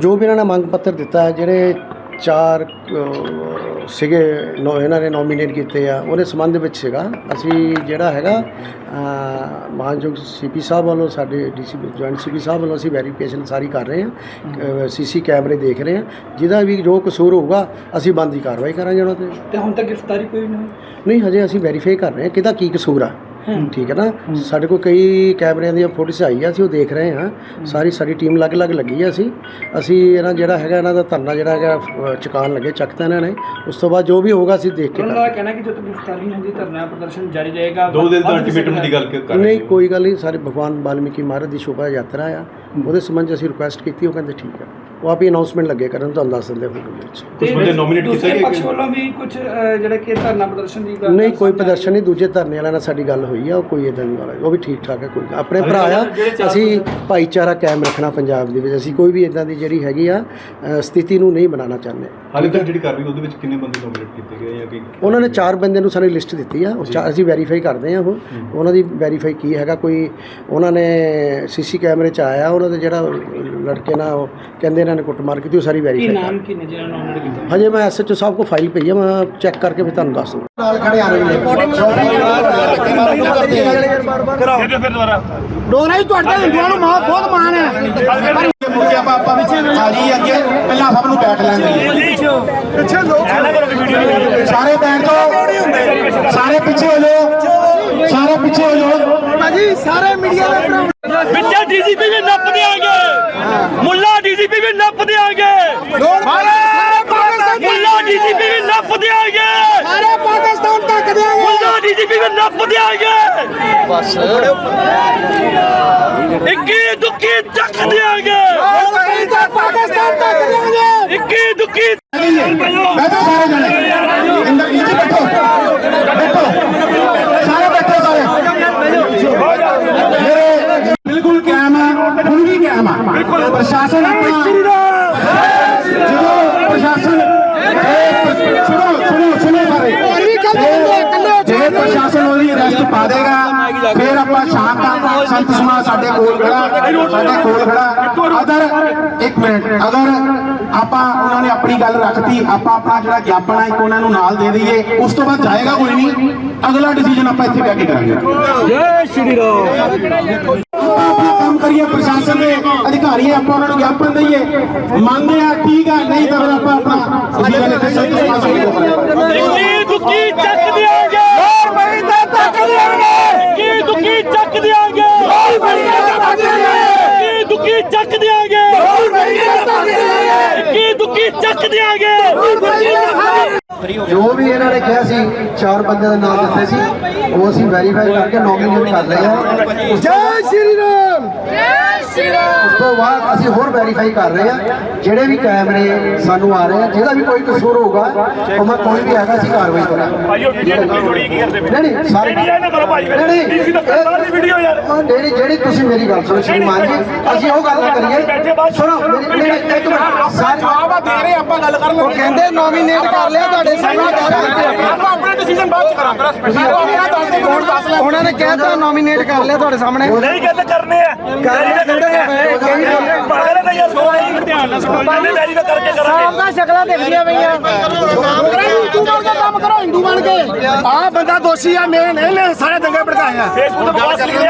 ਜੋ ਵੀ ਇਹਨਾਂ ਨੇ ਮੰਗ ਪੱਤਰ ਦਿੱਤਾ ਹੈ ਜਿਹੜੇ ਚਾਰ ਸੀਗੇ ਨੋ ਇਹਨਾਂ ਨੇ ਨੋਮੀਨੇਟ ਕੀਤੇ ਆ ਉਹਦੇ ਸੰਬੰਧ ਵਿੱਚ ਸੀਗਾ। ਅਸੀਂ ਜਿਹੜਾ ਹੈਗਾ ਮਾਨਯੋਗ ਸੀਪੀ ਸਾਹਿਬ ਵੱਲੋਂ ਸਾਡੇ ਡੀਸੀ ਜੁਆਇੰਟ ਸੀਪੀ ਸਾਹਿਬ ਵੱਲੋਂ ਅਸੀਂ ਵੈਰੀਫਿਕੇਸ਼ਨ ਸਾਰੀ ਕਰ ਰਹੇ ਹਾਂ ਸੀਸੀ ਕੈਮਰੇ ਦੇਖ ਰਹੇ ਹਾਂ। ਜਿਹਦਾ ਵੀ ਜੋ ਕਸੂਰ ਹੋਊਗਾ ਅਸੀਂ ਬੰਦੀ ਕਾਰਵਾਈ ਕਰਾਂਗੇ ਉਹਨਾਂ ਤੇ। ਤੇ ਹੁਣ ਤੱਕ ਗ੍ਰਿਫਤਾਰੀ ਕੋਈ ਨਹੀਂ ਨਹੀਂ ਹਜੇ ਅਸੀਂ ਵੈਰੀਫਾਈ ਕਰ ਰਹੇ ਹਾਂ ਕਿਹਦਾ ਕੀ ਕਸੂਰ ਆ। ਠੀਕ ਹੈ ਨਾ? ਸਾਡੇ ਕੋਲ ਕਈ ਕੈਮਰਿਆਂ ਦੀਆਂ ਫੋਟੋਸ ਆਈ ਆ ਅਸੀਂ ਉਹ ਦੇਖ ਰਹੇ ਹਾਂ। ਸਾਰੀ ਸਾਡੀ ਟੀਮ ਅਲੱਗ-ਅਲੱਗ ਲੱਗੀ ਆ ਅਸੀਂ। ਅਸੀਂ ਇਹਨਾਂ ਜਿਹੜਾ ਹੈਗਾ ਇਹਨਾਂ ਦਾ ਧਰਨਾ ਜਿਹੜਾ ਹੈਗਾ ਚੁਕਾਉਣ ਲੱਗੇ ਚੱਕਤਾ ਇਹਨਾਂ ਨੇ। ਉਸ ਤੋਂ ਬਾਅਦ ਜੋ ਵੀ ਹੋਊਗਾ ਅਸੀਂ ਦੇਖ ਕੇ ਉਹਨਾਂ। ਦਾ ਕਹਿਣਾ ਕਿ ਜਦੋਂ ਗ੍ਰਿਫਤਾਰੀ ਨਹੀਂ ਹੁੰਦੀ ਧਰਨਾ ਪ੍ਰਦਰਸ਼ਨ ਜਾਰੀ ਰਹੇਗਾ ਦੋ ਦਿਨ ਦਾ ਅਲਟੀਮੇਟਮ ਦੀ ਗੱਲ ਕਰ ਨਹੀਂ। ਕੋਈ ਗੱਲ ਨਹੀਂ ਸਾਰੇ ਭਗਵਾਨ ਵਾਲਮੀਕੀ ਮਹਾਰਾਜ ਦੀ ਸ਼ੋਭਾ ਯਾਤਰਾ ਆ। ਉਹਦੇ ਸੰਬੰਧ ਅਸੀਂ ਰਿਕੁਐਸਟ ਕੀਤੀ ਉਹ ਕਹਿੰਦੇ ਠੀਕ ਆ। ਉਹ ਆਪ ਹੀ ਅਨਾਉਂਸਮੈਂਟ ਲੱਗੇ ਕਰਨ ਤੁਹਾਨੂੰ ਦੱਸ ਦਿੰਦੇ ਫੋਟੋ ਵਿੱਚ। ਕੁਛ ਬੰਦੇ nominate ਕੀਤੇ ਗਏ ਪਕਸ਼ ਵੱਲੋਂ ਵੀ ਕੁਝ ਜਿਹੜਾ ਕਿ ਧਰਨਾ ਪ੍ਰਦਰਸ਼ਨ ਦੀ ਗੱਲ ਨਹੀਂ ਕੋਈ ਪ੍ਰਦਰਸ਼ਨ ਨਹੀਂ ਦੂਜੇ ਧਰਨੇ ਵਾਲਿਆਂ ਨਾਲ ਸਾਡੀ ਗੱਲ ਹੋਈ ਆ ਉਹ ਕੋਈ ਇਦਾਂ ਦੀ ਗੱਲ ਨਹੀਂ। ਉਹ ਵੀ ਠੀਕ ਠਾਕ ਹੈ ਕੋਈ ਆਪਣੇ ਭਰਾ ਆ ਅਸੀਂ ਭਾਈਚਾਰਾ ਕਾਇਮ ਰੱਖਣਾ ਪੰਜਾਬ ਦੇ ਵਿੱਚ ਅਸੀਂ ਕੋਈ ਵੀ ਇਦਾਂ ਦੀ ਜਿਹੜੀ ਹੈਗੀ ਆ ਸਥਿਤੀ ਨੂੰ ਨਹੀਂ ਬਣਾਉਣਾ ਚਾਹੁੰਦੇ। ਹਾਲੇ ਤੱਕ ਜਿਹੜੀ ਕਾਰਵਾਈ ਉਹਦੇ ਵਿੱਚ ਕਿੰਨੇ ਬੰਦੇ ਨੋਮੀਨੇਟ ਕੀਤੇ ਗਏ ਜਾਂ ਕਿ ਉਹਨਾਂ ਨੇ ਚਾਰ ਬੰਦੇ ਨੂੰ ਸਾਨੂੰ ਲਿਸਟ ਦਿੱਤੀ ਆ ਉਹ ਅਸੀਂ ਵੈਰੀਫਾਈ ਕਰਦੇ ਆ ਉਹ। ਉਹਨਾਂ ਦੀ ਵੈਰੀਫਾਈ ਕੀ ਹੈਗਾ ਕੋਈ ਉਹਨਾਂ ਨੇ ਸੀਸੀ ਕੈਮਰੇ ਚ ਆਇਆ ਉਹਨਾਂ ਦੇ ਜਿਹੜਾ ਲੜਕੇ ਨਾਲ ਉਹ ਕਹਿੰਦੇ ਇਹਨਾਂ ਨੇ ਕੁੱਟਮਾਰ ਕੀਤੀ ਉਹ ਸਾਰੀ ਕੀ ਵੈਰੀਫਾਈ ਨਾਮ ਕੀ ਨੇ ਜਿਹਨਾਂ ਨੂੰ ਕੀਤਾ? ਹਜੇ ਮੈਂ ਐਸਐਚਓ ਸਾਹਿਬ ਕੋ ਫਾਈਲ ਪਈ ਆ ਮੈਂ ਚੈੱਕ ਕਰਕੇ ਫਿਰ ਤੁਹਾਨੂੰ ਦੱਸ ਦੂੰਗਾ ਨਾਲ ਖੜੇ ਆ ਡੋਰਾ ਹੀ ਤੁਹਾਡੇ ਹਿੰਦੂਆਂ ਨੂੰ ਮਾਂ ਬਹੁਤ ਮਾਣ ਹੈ। ਮੁੱਕੇ ਆਪਾਂ ਆਪਾਂ ਵਿੱਚ ਆ ਜੀ ਅੱਗੇ ਪਹਿਲਾਂ ਸਭ ਨੂੰ ਬੈਠ ਲੈਣ ਦੀ ਪਿੱਛੇ ਲੋਕ ਸਾਰੇ ਬੈਠ ਜਾਓ। ਸਾਰੇ ਪਿੱਛੇ ਹੋ ਜਾਓ। ਸਾਰੇ ਪਿੱਛੇ ਹੋ ਜਾਓ। ਭਾਜੀ ਸਾਰੇ ਮੀਡੀਆ ਦੇ ਭਰਾ ਵਿੱਚੇ ਡੀਜੀਪੀ ਵੀ ਨੱਪ ਦਿਆਂਗੇ ਮੁੱਲਾ ਡੀਜੀਪੀ ਵੀ ਨੱਪ ਦਿਆਂਗੇ। ਸਾਰੇ ਪਾਕਿਸਤਾਨ ਮੁੱਲਾ ਡੀਜੀਪੀ ਵੀ ਨੱਪ ਦਿਆਂਗੇ। ਸਾਰੇ ਪਾਕਿਸਤਾਨ ਤੱਕ ਦੇਾਂਗੇ ਮੁੱਲਾ ਡੀਜੀਪੀ ਵੀ ਨੱਪ ਦਿਆਂਗੇ। ਬਸ। ਇੱਕੀ ਦੁੱਕੀ ਚੱਕ ਦਿਆਂਗੇ। ਪਾਕਿਸਤਾਨ ਤੱਕ ਦੇਾਂਗੇ ਇੱਕੀ ਦੁੱਕੀ ਬੈਠੋ ਸਾਰੇ ਜਣੇ ਇੰਦਰ ਜੀ ਬੈਠੋ ਬੈਠੋ ਸਾਰੇ ਬੈਠੋ ਸਾਰੇ ਮੇਰੇ ਬਿਲਕੁਲ ਕਾਇਮ ਹੈ ਹੁਣ ਵੀ ਕਾਇਮ ਹੈ ਪ੍ਰਸ਼ਾਸਨ ਆਪਣਾ ਜਦੋਂ ਪ੍ਰਸ਼ਾਸਨ ਇਹ ਪ- ਸੁਣੋ ਸੁਣੋ ਸੁਣੋ ਸਾਰੇ ਜੇ ਪ੍ਰਸ਼ਾਸਨ ਉਹਦੀ ਅਰੈਸਟ ਪਾ ਦੇਗਾ ਫਿਰ ਆਪਾਂ ਸ਼ਾਮ ਤੱਕ ਸੰਤ ਸਮਾਜ ਸਾਡੇ ਕੋਲ ਖੜਾ ਸਾਡੇ ਕੋਲ ਖੜਾ ਅਗਰ ਇੱਕ ਮਿੰਟ ਅਗਰ ਆਪਾਂ ਉਹਨਾਂ ਨੇ ਆਪਣੀ ਗੱਲ ਰੱਖਤੀ ਆਪਾਂ ਆਪਣਾ ਜਿਹੜਾ ਗਿਆਪਨ ਹੈ ਇੱਕ ਉਹਨਾਂ ਨੂੰ ਨਾਲ ਦੇ ਦਈਏ ਉਸ ਤੋਂ ਬਾਅਦ ਜਾਏਗਾ ਕੋਈ ਨਹੀਂ ਅਗਲਾ ਡਿਸੀਜਨ ਆਪਾਂ ਇੱਥੇ ਬਹਿ ਕੇ ਕਰਾਂਗੇ ਜੈ ਸ਼੍ਰੀ ਰਾਮ ਆਪਣਾ ਕੰਮ ਕਰੀਏ ਪ੍ਰਸ਼ਾਸਨ ਦੇ ਅਧਿਕਾਰੀ ਆਪਾਂ ਉਹਨਾਂ ਨੂੰ ਗਿਆਪਨ ਦਈਏ। ਮੰਨਦੇ ਆ ਠੀਕ ਆ ਨਹੀਂ ਤਾਂ ਫਿਰ ਆਪਾਂ ਆਪਣਾ ਸੰਤ ਸਮਾਜ ਸਾਡੇ ਕੋਲ ਕਰਾਂਗੇ ਇੱਕੀ ਦੁੱਕੀ ਚੱਕ ਦਿਆਂਗੇ? ਬਈ ਤੇ ਤੱਕ ਦੇਣਗੇ ਇੱਕੀ ਦੁੱਕੀ ਚੱਕ ਦਿਆਂਗੇ? ਬਈ ਤੇ ਤੱਕ ਦੇਣਗੇ ਇੱਕੀ ਦੁੱਕੀ ਚੱਕ ਦਿਆਂਗੇ? ਬਈ ਤੇ ਤੱਕ ਦੇਣਗੇ ਇੱਕੀ ਦੁੱਕੀ ਚੱਕ ਦਿਆਂਗੇ। ਜੋ ਵੀ ਇਹਨਾਂ ਨੇ ਕਿਹਾ ਸੀ ਚਾਰ ਬੰਦਿਆਂ ਦੇ ਨਾਮ ਦਿੱਤੇ ਸੀ ਉਹ ਅਸੀਂ ਵੈਰੀਫਾਈ ਕਰਕੇ ਨੋਮੀਨੇਟ ਕਰ ਲਏ ਆ। ਜੈ ਸ਼੍ਰੀ ਰਾਮ! ਉਸ ਤੋਂ ਬਾਅਦ ਅਸੀਂ ਹੋਰ ਵੈਰੀਫਾਈ ਕਰ ਰਹੇ ਆ। ਜਿਹੜੇ ਵੀ ਕੈਮਰੇ ਸਾਨੂੰ ਆ ਰਹੇ ਆ ਜਿਹਦਾ ਵੀ ਕੋਈ ਕਸੂਰ ਹੋਊਗਾ ਉਹ ਮੈਂ ਕੋਈ ਵੀ ਹੈਗਾ ਅਸੀਂ ਕਾਰਵਾਈ ਕਰਾਂਗੇ ਵੀਡੀਓ ਕੀ ਕਰਦੇ ਨਹੀਂ ਨਹੀਂ ਸਾਰੇ ਭਾਈ ਨਹੀਂ ਡੀਸੀ ਨਹੀਂ ਦੀ ਵੀਡੀਓ ਯਾਰ ਜਿਹੜੀ ਜਿਹੜੀ ਤੁਸੀਂ ਮੇਰੀ ਗੱਲ ਸੁਣੋ ਸ਼੍ਰੀਮਾਨ ਜੀ ਅਸੀਂ ਉਹ ਗੱਲ ਕਰੀਏ ਸੁਣੋ ਮੇਰੀ ਮੇਰੀ ਇੱਕ ਮਿੰਟ ਸਾਰੇ ਦੇ ਰਹੇ ਆਪਾਂ ਗੱਲ ਕਰ ਉਹ ਕਹਿੰਦੇ ਨੋਮੀਨੇਟ ਕਰ ਲਿਆ ਤੁਹਾਡੇ ਸਾਹਮਣੇ ਆਪਾਂ ਆਪਣਾ ਡਿਸੀਜਨ ਬਾਅਦ ਚ ਕਰਾਂਗੇ ਉਹਨਾਂ ਨੇ ਕਹਿਤਾ ਨੋਮੀਨੇਟ ਕਰ ਲਿਆ ਤੁਹਾਡੇ ਸਾਹਮਣੇ ਨਹੀਂ ਗੱਲ ਕਰਨੇ ਆ ਪਾਗਲ ਨਹੀਂ ਯਾਰ ਸੋ ਨਹੀਂ ਧਿਆਨ ਨਾਲ ਪਹਿਲੇ ਵੈਰੀ ਕਰਕੇ ਕਰਾਂਗੇ। ਸ਼ਕਲਾਂ ਦੇਖਦੀਆਂ ਪਈਆਂ। ਕੇ ਕੰਮ ਕਰੋ ਹਿੰਦੂ ਬਣ ਕੇ। ਆਹ ਬੰਦਾ ਦੋਸ਼ੀ ਆ ਮੇਨ ਇਹਨੇ ਸਾਰੇ ਦੰਗੇ ਭੜਕਾਏ ਆ। ਫੇਸਬੁੱਕ ਤੇ ਬਕਵਾਸ ਲਿਖ ਰਿਹਾ